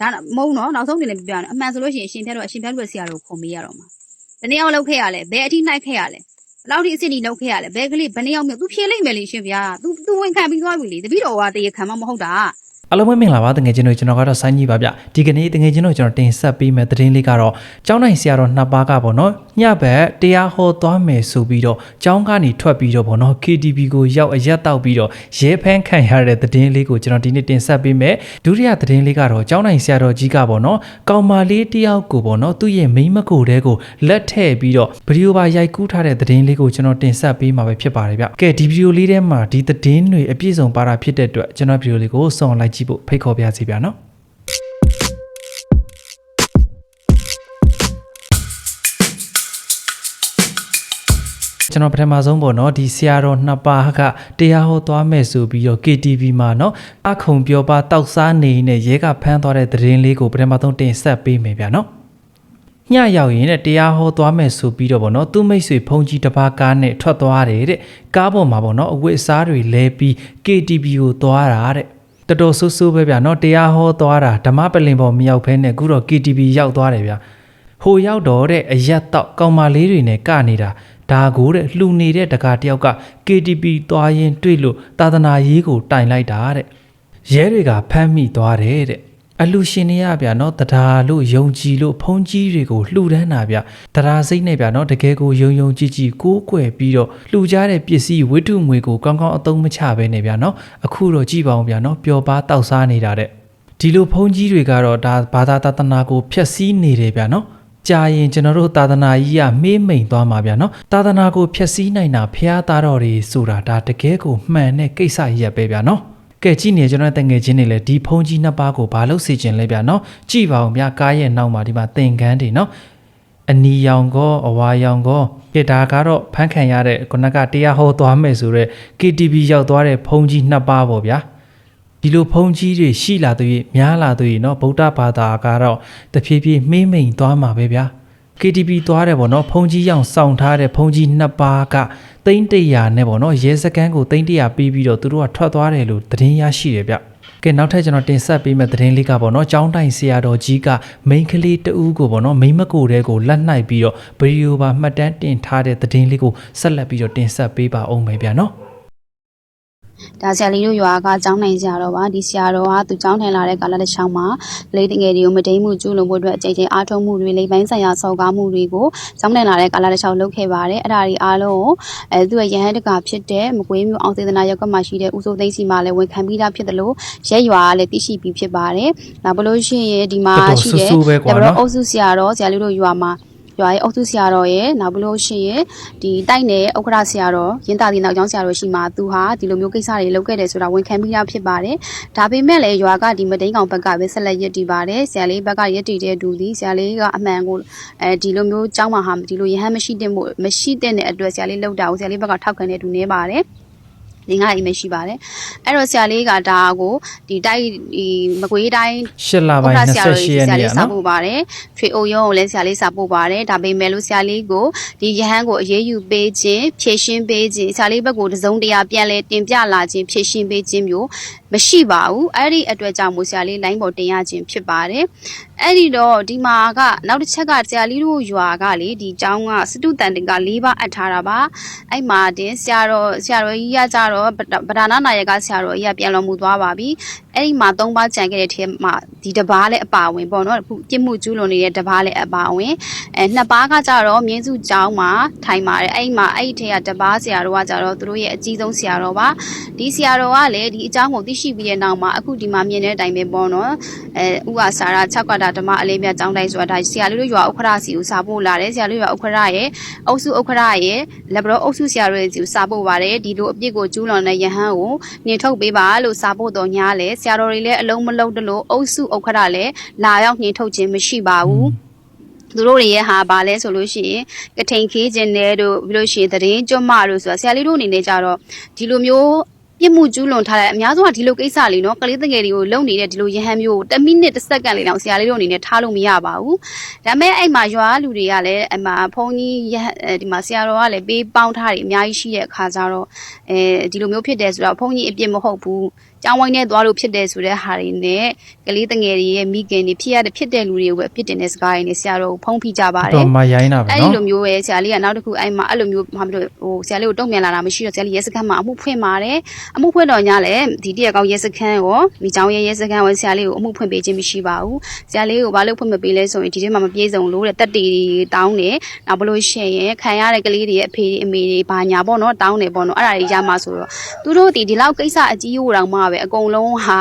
ဒါမုံတော့နောက်ဆုံးအနေနဲ့ပြောရအောင်အမှန်ဆိုလို့ရှိရင်ရှင်ဖြတ်တော့အရှင်ဖြတ်လို့ဆရာတော်ကိုခုံမေးရတော့မှာဘယ်နှစ်ယောက်လောက်ခဲ့ရလဲဘယ်အထိနှိုက်ခဲ့ရလဲဘယ်လောက်ထိအစ်စ်ကြီးလောက်ခဲ့ရလဲဘယ်ကလေးဘယ်နှစ်ယောက်မြောက် तू ဖြေလိုက်မယ်လေရှင်ဗျာ तू तू ဝင်ခံပြီးသွားပြီလေတပည့်တော်ကတရေခံမမဟုတ်တာ အားလုံးပဲမင်္ဂလာပါတငယ်ချင်းတို့ကျွန်တော်ကတော့ဆိုင်းကြီးပါဗျဒီကနေ့တငယ်ချင်းတို့ကျွန်တော်တင်ဆက်ပေးမယ့်သတင်းလေးကတော့ကျောင်းနိုင်ဆရာတော်နှစ်ပါးကပေါ့နော်ညဘက်တရားဟောသွားမယ်ဆိုပြီးတော့ကျောင်းကနေထွက်ပြီးတော့ပေါ့နော် KTV ကိုရောက်အရက်တောက်ပြီးတော့ရဲဖန်းခံရတဲ့သတင်းလေးကိုကျွန်တော်ဒီနေ့တင်ဆက်ပေးမယ်ဒုတိယသတင်းလေးကတော့ကျောင်းနိုင်ဆရာတော်ကြီးကပေါ့နော်ကောင်မလေးတယောက်ကိုပေါ့နော်သူ့ရဲ့မိန်းမကိုတဲကိုလက်ထည့်ပြီးတော့ဗီဒီယိုပါရိုက်ကူးထားတဲ့သတင်းလေးကိုကျွန်တော်တင်ဆက်ပေးမှာပဲဖြစ်ပါတယ်ဗျကဲဒီဗီဒီယိုလေးထဲမှာဒီသတင်းတွေအပြည့်စုံပါတာဖြစ်တဲ့အတွက်ကျွန်တော်ဗီဒီယိုလေးကိုစောင့်လိုက်ကြည့်ဖို့ဖိတ်ခေါ်ပါရစေဗျာနော်ကျွန်တော်ပထမဆုံးပေါ့နော်ဒီဆရာတော်နှစ်ပါးကတရားဟောသွားမယ်ဆိုပြီးတော့ KTV မှာနော်အခုံပြောပါတောက်စားနေနဲ့ရဲကဖမ်းသွားတဲ့သတင်းလေးကိုပထမဆုံးတင်ဆက်ပေးမယ်ဗျာနော်ညရောက်ရင်တရားဟောသွားမယ်ဆိုပြီးတော့ဗောနော်သူ့မိတ်ဆွေဖုန်ကြီးတစ်ပါးကားနဲ့ထွက်သွားတယ်တဲ့ကားပေါ်မှာဗောနော်အဝတ်အစားတွေလဲပြီး KTV ကိုသွားတာတဲ့ တော်တော်ဆူဆူပဲဗျာနော်တရားဟောသွားတာဓမ္မပလင်ပေါ်မရောက်ဖဲနဲ့အခုတော့ KTV ရောက်သွားတယ်ဗျာဟိုရောက်တော့တဲ့အရက်တော့ကောင်မလေးတွေနဲ့ကနေတာဒါကိုတဲ့လှူနေတဲ့တကာတယောက်က KTP သွားရင်တွေ့လို့သာသနာရေးကိုတိုင်လိုက်တာတဲ့ရဲတွေကဖမ်းမိသွားတယ်တဲ့ အလူရှင်တွေကဗျာနော်တရားလို့ယုံကြည်လို့ဖုံးကြီးတွေကိုလှူဒန်းတာဗျတရားစိတ်နဲ့ဗျာနော်တကယ်ကိုယုံယုံကြည်ကြည်ကိုးကွယ်ပြီးတော့လှူကြတဲ့ပစ္စည်းဝိတုငွေကိုကောင်းကောင်းအသုံးမချဘဲနဲ့ဗျာနော်အခုတော့ကြည်ပါအောင်ဗျာနော်ပျော်ပါတောက်စားနေတာတဲ့ဒီလိုဖုန်းကြီးတွေကတော့ဒါဘာသာတသနာကိုဖျက်ဆီးနေတယ်ဗျာနော်ကြာရင်ကျွန်တော်တို့သာသနာကြီးကမေးမိန်သွားမှာဗျာနော်သာသနာကိုဖျက်ဆီးနိုင်တာဖះသားတော်တွေဆိုတာဒါတကယ်ကိုမှန်တဲ့ကိစ္စကြီးရပဲဗျာနော် ကဲကြည့်နေကျွန်တော်တငယ်ချင်းတွေလည်းဒီဖုန်းကြီးနှစ်ပါးကိုဘာလို့စေချင်လဲဗျာနော်ကြည့်ပါအောင်ဗျာကားရဲ့နောက်မှာဒီမှာသင်ကန်းတွေနော်အနီရောင်ကောအဝါရောင်ကောပြဒါကတော့ဖန်းခံရတဲ့ခုနကတရားဟောသွားမယ်ဆိုတော့ KTV ရောက်သွားတဲ့ဖုန်းကြီးနှစ်ပါးပေါ့ဗျာဒီလိုဖုန်းကြီးတွေရှိလာသေးရများလာသေးရနော်ဗုဒ္ဓဘာသာကတော့တဖြည်းဖြည်းမှိမ့်မိန်သွားမှာပဲဗျာ KTB သွားတယ်ပေါ့နော်ဖုန်ကြီးရောင်စောင့်ထားတဲ့ဖုန်ကြီးနှစ်ပါးကတိမ့်တရာနဲ့ပေါ့နော်ရဲစကန်းကိုတိမ့်တရာပြီးပြီးတော့သူတို့ကထွက်သွားတယ်လို့သတင်းရရှိတယ်ဗျကဲနောက်ထပ်ကျွန်တော်တင်ဆက်ပေးမယ့်သတင်းလေးကပေါ့နော်ចောင်းတိုင်ဆရာတော်ကြီးကမိန်ကလေးတူးကိုပေါ့နော်မိန်မကိုတဲကိုလက်နှိုက်ပြီးတော့ဗီဒီယိုပါမှတ်တမ်းတင်ထားတဲ့သတင်းလေးကိုဆက်လက်ပြီးတော့တင်ဆက်ပေးပါအောင်မယ်ဗျာနော် ဒါဆရာလေးတို့ရွာကကျောင်းနိုင်ဆရာတော်ပါဒီဆရာတော်ကသူကျောင်းထိုင်လာတဲ့ကာလတစ်ချောင်းမှာလေးတငယ်တွေကိုမတိမ်မှုကျူးလွန်ဖို့အတွက်အကြိမ်ကြိမ်အားထုတ်မှုတွေလိမ်ပိုင်းဆိုင်ရာစော်ကားမှုတွေကိုကျောင်းထိုင်လာတဲ့ကာလတစ်ချောင်းလုပ်ခဲ့ပါတယ်အဲ့ဒါတွေအားလုံးကိုအဲသူ့ရဲ့ရဟန်းတကာဖြစ်တဲ့မကွေးမျိုးအောင်စေတနာရပ်ကွက်မှာရှိတဲ့ဦးစိုးသိန်းစီမှာလည်းဝန်ခံပြီးသားဖြစ်တယ်လို့ရဲရွာကလည်းသိရှိပြီးဖြစ်ပါတယ်နောက်ဘလို့ရှိရင်ဒီမှာတော်တော်ရှိဆူတဲ့ဆူပဲကွာဒါနော်အုပ်စုဆရာတော်ဆရာလေးတို့ရွာမှာ ရွာရဲ့အုပ်စုဆရာတော်ရဲ့နောက်ဘလို့ရှိရင်ဒီတိုက်နယ်ဥက္ကရာဆရာတော်ရင်းတာဒီနောက်ကျောင်းဆရာတော်ရှိမှသူဟာဒီလိုမျိုးကိစ္စတွေလုပ်ခဲ့တယ်ဆိုတာဝန်ခံပြီးသားဖြစ်ပါတယ်။ဒါပေမဲ့လည်းရွာကဒီမတိန်ကောင်ဘက်ကပဲဆက်လက်ရည်တည်ပါတယ်။ဆရာလေးဘက်ကရည်တည်တဲ့သူဒီဆရာလေးကအမှန်ကိုအဲဒီလိုမျိုးကျောင်းမှာဟာဒီလိုရဟန်းမရှိတဲ့မို့မရှိတဲ့အတွက်ဆရာလေးလောက်တာကိုဆရာလေးဘက်ကထောက်ခံတဲ့သူနေပါတယ်။ ငငါအိမ်မရှိပါတယ်အဲ့တော့ဆရာလေးကဒါကိုဒီတိုက်ဒီမကွေးတိုင်းရှစ်လပိုင်းဥက္ကဋ္ဌ28ရက်ဆရာနေ့လေးကစာနော်ပို့ပါတယ်ထွေအိုရုံးကိုလည်းဆရာလေးစာပို့ပါတယ်ဒါပေမဲ့လို့ဆရာလေးကိုဒီရဟန်းကိုအရေးယူပေးခြင်းဖြည့်ရှင်းပေးခြင်းဆရာလေးဘက်ကိုတစုံတရာပြန်လဲတင်ပြလာခြင်းဖြည့်ရှင်းပေးခြင်းမျိုး မရှိပါဘူးအဲ့ဒီအတွက်ကြောင့်မို့ဆရာလေးလိုင်းပေါ်တင်ရခြင်းဖြစ်ပါတယ်အဲ့ဒီတော့ဒီမှာကနောက်တစ်ချက်ကဆရာလေးတို့ရွာကလေဒီကျောင်းကစတုတန်တင်က၄ပါးအပ်ထားတာပါအဲ့မှာတင်ဆရာတော်ဆရာတော်ကြီးကကြတော့ဗဒနာနာယကဆရာတော်ကြီးကပြန်တော်မူသွားပါပြီ အဲ့ဒီမှာ၃ပါးကြံခဲ့တဲ့ထဲမှာဒီတစ်ပါးလည်းအပါဝင်ပေါ့နော်အခုပြစ်မှုကျူးလွန်နေတဲ့တစ်ပါးလည်းအပါဝင်အဲနှစ်ပါးကကြတော့မြင်းစုကျောင်းမှာထိုင်ပါတယ်အဲ့ဒီမှာအဲ့ဒီထဲကတစ်ပါးဆရာတော်ကကြတော့သူတို့ရဲ့အကြီးဆုံးဆရာတော်ပါဒီဆရာတော်ကလည်းဒီအကြောင်းကိုသိရှိပြီးတဲ့နောက်မှာအခုဒီမှာမြင်တဲ့အတိုင်းပဲပေါ့နော်အဲဥဟာစာရ6ကတာဓမ္မအလေးမြတ်ကျောင်းတိုင်းဆိုတာဒါဆရာလေးတို့ရွာဥက္ခရစီကိုစာပို့လာတယ်ဆရာလေးရွာဥက္ခရရဲ့အုပ်စုဥက္ခရရဲ့လက်ဘရောအုပ်စုဆရာတို့ရဲ့စီကိုစာပို့ပါတယ်ဒီလိုအပြစ်ကိုကျူးလွန်တဲ့ယဟန်ကိုနှင်ထုတ်ပေးပါလို့စာဖို့တော်ညာလဲဆရာတော်တွေလည်းအလုံးမလုံးတလို့အုပ်စုဥက္ခရလည်းလာရောက်နှင်ထုတ်ခြင်းမရှိပါဘူးသူတို့တွေရဲ့ဟာဘာလဲဆိုလို့ရှိရင်ကထိန်ခေးခြင်းတဲ့တို့ပြီးလို့ရှိရင်သတင်းကြွမတို့ဆိုတာဆရာလေးတို့အနေနဲ့ကြတော့ဒီလိုမျိုးပြစ်မှုကျူးလွန်ထားတဲ့အများဆုံးကဒီလိုကိစ္စလေးနော်ကလေးတငယ်တွေကိုလုံနေတဲ့ဒီလိုရဟန်းမျိုးကို10မိနစ်တစ်စက္ကန့်လေးတော့ဆရာလေးတို့အနေနဲ့ထားလို့မရပါဘူးဒါပေမဲ့အဲ့မှာရွာလူတွေကလည်းအမှဖုန်းကြီးရဟန်းအဲဒီမှာဆရာတော်ကလည်းပေးပေါင်းထားတယ်အများကြီးရှိတဲ့အခါကျတော့အဲဒီလိုမျိုးဖြစ်တယ်ဆိုတော့ဖုန်းကြီးအပြစ်မဟုတ်ဘူးကြောင်းဝိုင်းနဲ့သွားလို့ဖြစ်တယ်ဆိုတဲ့ဟာတွေနဲ့ကလေးတငယ်တွေရဲ့မိခင်တွေဖြစ်ရတဲ့ဖြစ်တဲ့လူတွေကိုပဲအပြစ်တင်တဲ့စကားတွေနဲ့ဆရာတော်ကိုဖုံးဖိကြပါတယ်တော့မရိုင်းတာပဲအဲ့ဒီနော်လိုမျိုးပဲဆရာလေးကနောက်တစ်ခုအဲ့မှာအဲ့လိုမျိုးဟာပြီးတော့ဟိုဆရာလေးကိုတုံ့ပြန်လာတာမရှိတော့ဆရာလေးရဲစခန်းမှာအမှုဖွင့်ပါတယ်အမှုဖွင့်တော့ညလည်းဒီတရက်ကောက်ရဲစခန်းရောမိချောင်းရဲရဲစခန်းရောဆရာလေးကိုအမှုဖွင့်ပေးခြင်းမရှိပါဘူးဆရာလေးကိုဘာလို့ဖွင့်မပေးလဲဆိုရင်ဒီထဲမှာမပြေစုံလို့တဲ့တက်တီတောင်းတယ်နောက်ဘလို့ရှိရင်ခံရတဲ့ကလေးတွေရဲ့အဖေတွေအမေတွေဘာညာပေါ့နော်တောင်းတယ်ပေါ့နော်အဲ့ဒါတွေရမှာဆိုတော့သူတို့ဒီဒီလောက်ကိစ္စအကြီးဟိုတောင်မှပဲအကုန်လုံးဟာ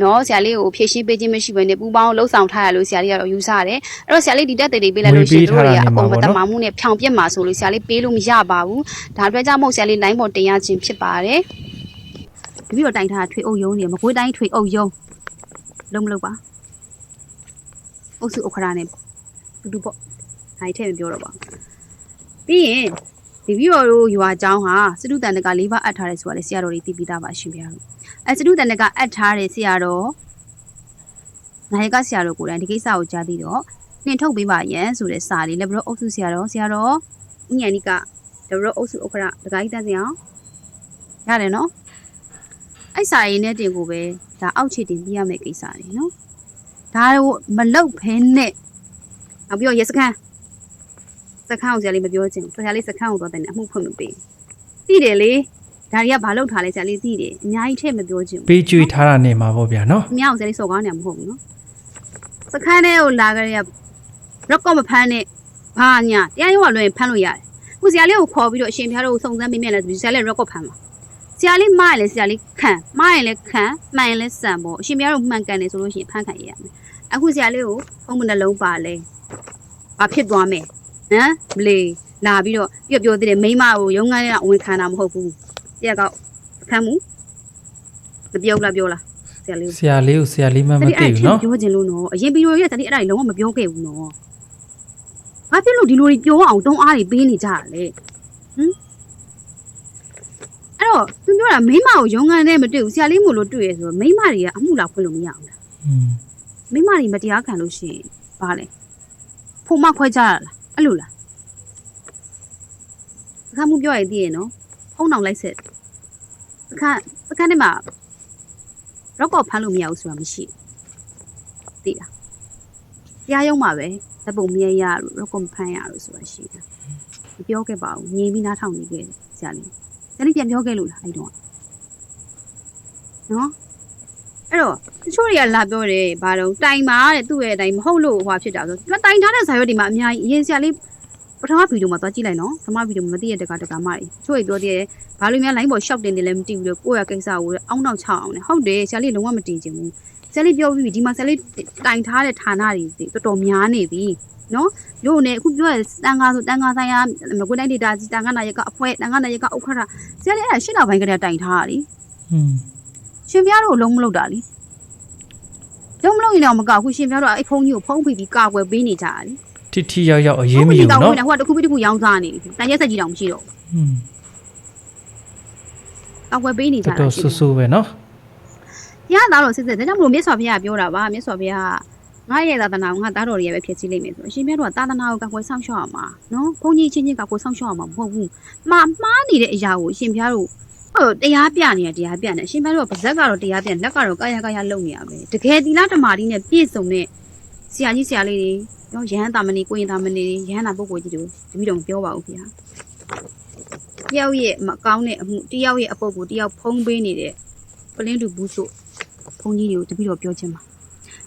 နော်ဆရာလေးကိုဖြည့်ရှင်းပေးခြင်းမရှိဘဲနဲ့ပူပေါင်းလှုပ်ဆောင်ထားရလို့ဆရာလေးကတော့ယူဆတယ်အဲ့တော့ဆရာလေးဒီတက်တေတွေပေးလိုက်လို့ရှိရင်တို့တွေကအကုန်မတမာမှုနဲ့ဖြောင်ပြက်မှာဆိုလို့ဆရာလေးပေးလို့မရပါဘူးဒါအတွက်ကြောင့်မို့ဆရာလေး line ပေါ်တင်ရခြင်းဖြစ်ပါတယ်တပည့်တော်တိုင်ထားထွေအုပ်ယုံနေမကွေးတိုင်းထွေအုပ်ယုံလုံးမလုံးပါအုပ်စုအခရာနဲ့တူတူပေါ့ဒါကြီးထည့်မပြောတော့ပါပြီးရင်ဒီဗီဒီယိုတို့ရွာចောင်းဟာစတုတန်တက၄ပါအပ်ထားတယ်ဆိုတာလေဆရာတော်တွေသိပြီးသားပါရှင်ဗျာ အဲစတုတန်တကအပ်ထားတယ်ဆရာတော်နိုင်ကဆရာတော်ကိုယ်တိုင်ဒီကိစ္စကိုကြားသိတော့နှင်ထုတ်ပေးပါရန်ဆိုတဲ့စာလေးလည်းဘရောအုပ်စုဆရာတော်ဆရာတော်ဥညာနိကဒဘရောအုပ်စုဥက္ခရတကကြီးတက်စီအောင်ရတယ်နော်အဲ့စာရင်းနဲ့တင်ကိုပဲဒါအောက်ခြေတင်ပြရမယ့်ကိစ္စတွေနော်ဒါတော့မလုတ်ဖဲနဲ့နောက်ပြီးတော့ရေစခန်းစခန်းကိုဆရာလေးမပြောချင်ဘူးဆရာလေးစခန်းကိုတော့တင်တယ်အမှုဖွင့်မပေးသိတယ်လေ ဒါတွေကဘာလုတ်ထားလဲဆရာလေးသိတယ်အများကြီးထည့်မပြောချင်ဘူးပေးကြွေထားတာနေမှာပေါ့ဗျာနော်အများအောင်ဆရာလေးစော်ကားနေမှာမဟုတ်ဘူးနော်စခန်းထဲကိုလာကြရရက်ကော့မဖမ်းနဲ့ဘာညာတရားရုံးကလွှဲရင်ဖမ်းလို့ရတယ်ခုဆရာလေးကိုခေါ်ပြီးတော့အရှင်ဖျားတို့စုံစမ်းပေးမြဲလဲဆိုပြီးဆရာလေးရက်ကော့ဖမ်းမှာဆရာလေးမားရင်လည်းဆရာလေးခံမားရင်လည်းခံမှန်ရင်လည်းစံပေါ့အရှင်ဖျားတို့မှန်ကန်တယ်ဆိုလို့ရှိရင်ဖမ်းခံရရမယ်အခုဆရာလေးကိုဖုံးမနှလုံးပါလဲဘာဖြစ်သွားမယ်ဟမ်မလီလာပြီးတော့ပြပြောသေးတယ်မိမကိုရုံးခန်းထဲကအဝင်ခံတာမဟုတ်ဘူး တရက်ကောက်ဖမ်းမှုမပြောဘူးလားပြောလားဆရာလေးကိုဆရာလေးကိုဆရာလေးမှမတသိတိအဲ့ဘူးနော်ပြောချင်လို့နော်အရင်ဗီဒီယိုရဲ့တတိအဲ့ဒါကြီးလုံးဝမပြောခဲ့ဘူးနော်ဘာဖြစ်လို့ဒီလိုတွေပြောအောင်တုံးအားတွေပေးနေကြတာလဲဟမ်အဲ့တော့သူပြောတာမိမကိုရုံးခန်းထဲမတွေ့ဘူးဆရာလေးမို့လို့တွေ့ရဆိုတော့မိမတွေကအမှုလာဖွင့်လို့မရဘူးလားอืมမိမတွေမတရားခံလို့ရှိရင်ဘာလဲဖို့မခွဲကြရလားအဲ့လိုလားစကားမှုပြောရင်သိရနော် ဖုံးအောင်လိုက်ဆက်စကားစကားထဲမှာရော့ကော့ဖမ်းလို့မရဘူးဆိုတာမရှိဘူးသိလားတရားရုံးမှာပဲဓာတ်ပုံမြဲရလို့ရော့ကော့မဖမ်းရလို့ဆိုတာရှိတယ်မပြောခဲ့ပါဘူးငြိမ်ပြီးနားထောင်နေခဲ့တယ်ဆရာလေးဆရာလေးပြန်ပြောခဲ့လို့လားအဲ့တော့နော်အဲ့တော့တချို့တွေကလာပြောတယ်ဘာတော့တိုင်ပါတဲ့သူ့ရဲ့အတိုင်းမဟုတ်လို့ဟွာဖြစ်တာဆိုသူကတိုင်ထားတဲ့ဇာတ်ရွက်တွေမှာအများကြီးအရင်ဆရာလေး ပထမဗီဒီယိုမှာသွားကြည့်လိုက်နော်ပထမဗီဒီယိုမှာမသိရတဲ့ကတကမတွေတချို့တွေပြောသေးတယ်ဘာလို့များ line ပေါ် short တင်တယ်လဲမသိဘူးလေကိုယ့်ရဲ့ကိစ္စကိုအောင်းနောက်ချအောင်လေဟုတ်တယ်ဆရာလေးလုံးဝမတင်ချင်ဘူးဆရာလေးပြောပြီးပြီဒီမှာဆရာလေးတိုင်ထားတဲ့ဌာနတွေတော်တော်များနေပြီနော်လို့နေအခုပြောရတန်ခါဆိုတန်ခါဆိုင်ရာမကွေးတိုင်းဒေတာကြီးတန်ခါနာရကအဖွဲတန်ခါနာရကဥက္ခရဆရာလေးအဲ့ဒါရှင်းတော်ပိုင်းကလေးတိုင်ထားတာလीอืมရှင်ပြားတို့လုံးမလုပ်တာလीလုံးမလုပ်ရင်တော့မကောက်ဘူးရှင်ပြားတို့ကအဲ့ဖုန်းကြီးကိုဖုန်းဖိပြီးကာကွယ်ပေးနေကြတာလी ထိထိရောက်ရောက်အရေးမယူကောက်နော်ဝင်တယ်ဟိုကတစ်ခုပြီးတစ်ခုရောင်းစားနေပြီတန်ရက်ဆက်ကြီးတောင်မရှိတော့อืมကာကွယ်ပေးနေကြတော်တာတော်ဆူဆူပဲနော်ရသားတော့စစ်စစ်ဒါကြောင့်မလို့မြတ်စွာဘုရားကပြောတာပါမြတ်စွာဘုရားကငါရဲ့သာသနာကိုငါသားတော်တွေရဲ့ပဲဖြစ်စီလိမ့်မယ်ဆိုအရှင်မြတ်တို့ကသာသနာကိုကာကွယ်ဆောင်ရှောက်ရမှာနော်ဘုန်းကြီးချင်းချင်းကာကွယ်ဆောင်ရှောက်ရမှာမဟုတ်ဘူးမှားမှားနေတဲ့အရာကိုအရှင်ဘုရားတို့ဟုတ်တရားပြနေတာတရားပြနေအရှင်ဘုရားတို့ကပါဇက်ကတော့တရားပြလက်ကတော့ကာယကာယလုပ်နေရပဲတကယ်သီလဓမ္မာတိနဲ့ပြည့်စုံတဲ့ဆရာကြီးဆရာလေးတွေ နော်ယဟန်တာမဏေကိုရင်တာမဏေတွေယဟန်တာပုဂ္ဂိုလ်ကြီးတို့တပည့်တော်မပြောပါဘူးခင်ဗျာတယောက်ရဲ့မကောင်းတဲ့အမှုတယောက်ရဲ့အပုပ်ကိုတယောက်ဖုံးပေးနေတဲ့ပလင်းတူဘူးဆိုဘုန်းကြီးတွေကိုတပည့်တော်ပြောချင်ပါ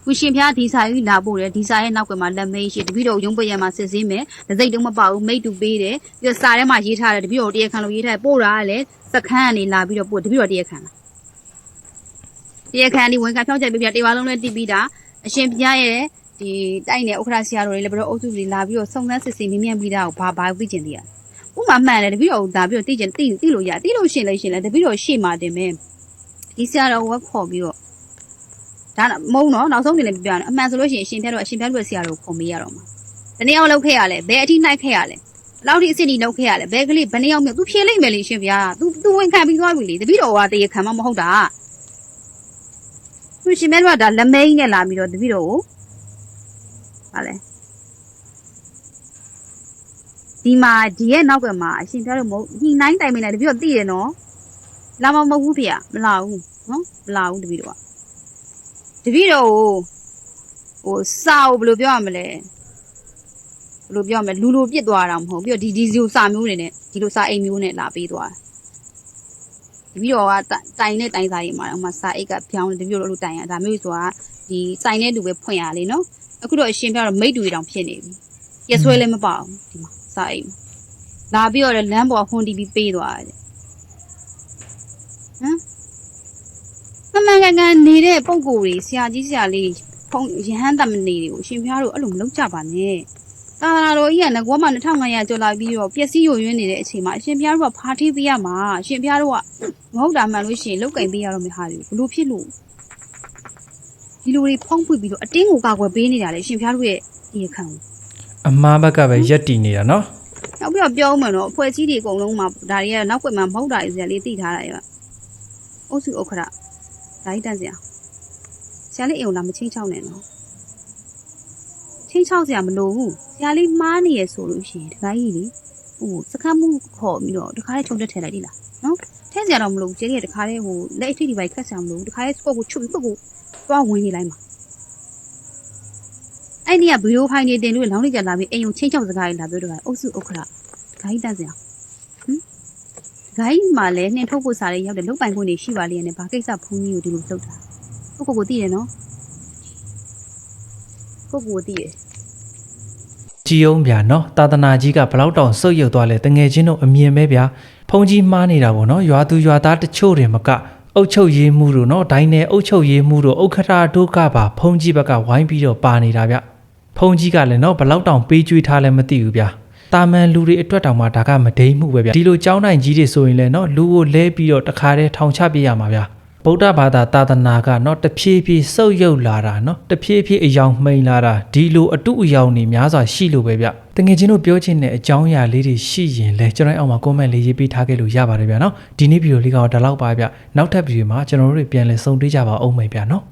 ခုရှင်ဖျားဒီစာကြီးလာပို့တယ်ဒီစာရဲ့နောက်ကမှာလက်မေးရှိတပည့်တော်ရုံးပရံမှာစစ်စင်းမယ်ဒစိတ်တုံးမပေါ့ဘူးမိတ်တူပေးတယ်ပြီးတော့စာထဲမှာရေးထားတယ်တပည့်တော်တရားခံလို့ရေးထားတယ်ပို့တာကလည်းစခန်းကနေလာပြီးတော့ပို့တပည့်တော်တရားခံလာတရားခံဒီဝန်ခံဖြောင်းချက်ပြပြတေဝါလုံးလည်းတည်ပြီးတာအရှင်ဖျားရဲ့ ဒီတိုက်နယ်ဥက္ခရာဆရာတော်တွေလည်းဘယ်တော့အုပ်စုတွေလာပြီးတော့စုံစမ်းစစ်ဆေးမြင်မြန်ပြီးတာကိုဘာဘာသိကျင်သေးရဥမာမှန်တယ်တပည့်တော်ဒါပြီးတော့သိကျင်သိသိလို့ရသိလို့ရှရင်လည်းရှရင်လည်းတပည့်တော်ရှေ့မှာတင်မယ်ဒီဆရာတော်ကခေါ်ပြီးတော့ ဒါမုံတော့နောက်ဆုံးနေလည်းပြပြတယ်အမှန်ဆိုလို့ရှိရင်အရှင်ဖျက်တော့အရှင်ဖျက်တို့ဆရာတို့ခုံမေးရတော့မှာဘယ်နှစ်ယောက်လောက်ခဲ့ရလဲဘယ်အထိနှိုက်ခဲ့ရလဲဘယ်လောက်ထိအစ်စ်ဒီလောက်ခဲ့ရလဲဘယ်ကလေးဘယ်နှစ်ယောက်မြောက် तू ဖြေလိုက်မယ်လေရှင်ဗျာ तू तू ဝင်ခံပြီးသွားပြီလေတပည့်တော်ကတရေခံမမဟုတ်တာသူရှင်မဲတို့ကဒါလက်မဲကြီးနဲ့လာပြီးတော့တပည့်တော်ကို ဟာလဲဒီမှာဒီရဲ့နောက်ကမှာအရှင်ဖျက်တို့မဟုတ်ညှိနှိုင်းတိုင်မင်းနဲ့တပည့်တော်သိရနော်လာမမဟုတ်ဘူးဖေမလာဘူးနော်မလာဘူးတပည့်တော်ကတပည့်တော်ကိုဟိုစာကိုဘယ်လိုပြောရမလဲဘယ်လိုပြောရမလဲလူလိုပြစ်သွားတာမဟုတ်ဘူးပြီးတော့ဒီဒီစီကိုစာမျိုးတွေနဲ့ဒီလိုစာအိမ်မျိုးနဲ့လာပေးသွားတယ်တပည့်တော်ကတိုင်နဲ့တိုင်စာရေးမှာတော့မှစာအိတ်ကပြောင်းတယ်တပည့်တော်တို့တိုင်ရဒါမျိုးဆိုတာဒီစိုင်တဲ့လူပဲဖွင့်ရလေနော် အခုတော့အရှင်ပြတော့မိတ်တူတောင်ဖြစ်နေပြီရက်ဆွဲလည်းမပါဘူးဒီမှာစာအိတ်မှာလာပြီးတော့လမ်းပေါ်ဟွန်တီးပြီးပေးသွားတယ်ဟမ်မမှန်ကန်ကန်နေတဲ့ပုံကိုယ်တွေဆရာကြီးဆရာလေးဖုန်းရဟန်းတမနေတွေကိုအရှင်ပြတို့အဲ့လိုမလုပ်ကြပါနဲ့တာလာတော်ကြီးကငကွားမှ2500ကျော်လာပြီးတော့ပျက်စီးယိုယွင်းနေတဲ့အချိန်မှာအရှင်ပြတို့ကဖားထေးပေးရမှာအရှင်ပြတို့ကမဟုတ်တာမှန်လို့ရှိရင်လောက်ကင်ပေးရတော့မယ့်ဟာတွေဘလို့ဖြစ်လို့ ဒီလိုတွေဖုံးဖွင့်ပြီးတော့အတင်းကိုကာကွယ်ပေးနေတာလေရှင်ဖျားတို့ရဲ့ဒီအခန့်ကိုအမားဘက်ကပဲရက်တည်နေတာနော်နောက်ပြီးတော့ပြောမှတော့အဖွဲ့အစည်းတွေအကုန်လုံးမှာဒါတွေကနောက်ွယ်မှာမဟုတ်တာတွေစရာလေးသိထားတာရောအုပ်စုဥက္ခရာဒါကြီးတန်းစရာဆရာလေးအိမ်ကိုလာမချင်းချောက်နဲ့နော်ချင်းချောက်စရာမလိုဘူးဆရာလေးမှားနေရဆိုလို့ရှိရင်တခါကြီးလေဟိုစကမ်းမှုခေါ်ပြီးတော့တခါလေးချုံတက်ထည့်လိုက်လိလားနော်ထဲစရာတော့မလိုဘူးကျေးကြီးကတခါလေးဟိုလက်အထိပ်ဒီပိုက်ခတ်စရာမလိုဘူးတခါလေးစကော့ကိုချုပ်ပြီးပုတ်ကို သွားဝင်နေလိုက်မှာအဲ့ဒီကဗီဒီယိုဖိုင်တွေတင်လို့လောင်းလိုက်ကြလာပြီးအိမ်ကိုချင်းချောက်စကားတွေလာပြောတော့အုပ်စုဥက္ခရာဂိုင်းတက်စရာဟမ်ဂိုင်းမှာလည်းနှင်ထုတ်ဖို့စားလေးရောက်တယ်လုတ်ပိုင်ခွင့်တွေရှိပါလေနဲ့ဘာကိစ္စဖုန်းကြီးကိုဒီလိုလုတ်တာကိုကိုကိုသိတယ်နော်ကိုကိုကိုသိတယ်ကြည်အောင်ဗျာနော်တာသနာကြီးကဘလောက်တောင်ဆုတ်ယုတ်သွားလဲတငယ်ချင်းတို့အမြင်ပဲဗျာဖုန်ကြီးမှားနေတာပေါ့နော်ရွာသူရွာသားတချို့တွေမက အုတ်ချုပ်ရေးမှုတို့နော်ဒိုင်းနဲ့အုတ်ချုပ်ရေးမှုတို့ဥက္ခရာတို့ကပါဖုန်ကြီးဘက်ကဝိုင်းပြီးတော့ပါနေတာဗျဖုန်ကြီးကလည်းနော်ဘလောက်တောင်ပေးကျွေးထားလဲမသိဘူးဗျာတာမန်လူတွေအတွက်တောင်မှဒါကမဒိမ့်မှုပဲဗျာဒီလိုကြောင်းနိုင်ကြီးတွေဆိုရင်လည်းနော်လူကိုလဲပြီးတော့တခါတည်းထောင်ချပြရမှာဗျာဗုဒ္ဓဘာသာသာသနာကနော်တဖြည်းဖြည်းဆုပ်ယုပ်လာတာနော်တဖြည်းဖြည်းအယောင်မှိန်လာတာဒီလိုအတုအယောင်တွေများစွာရှိလို့ပဲဗျာ တငယ်ချင်းတို့ပြောချင်တဲ့အကြောင်းအရာလေးတွေရှိရင်လည်းကျွန်တော်အောက်မှာ comment လေးရေးပေးထားခဲ့လို့ရပါတယ်ဗျာနော်ဒီနေ့ဗီဒီယိုလေးကတော့ဒါလောက်ပါဗျာနောက်ထပ်ဗီဒီယိုမှာကျွန်တော်တို့တွေပြန်လည်ဆုံတွေ့ကြပါအောင်မယ်ဗျာနော်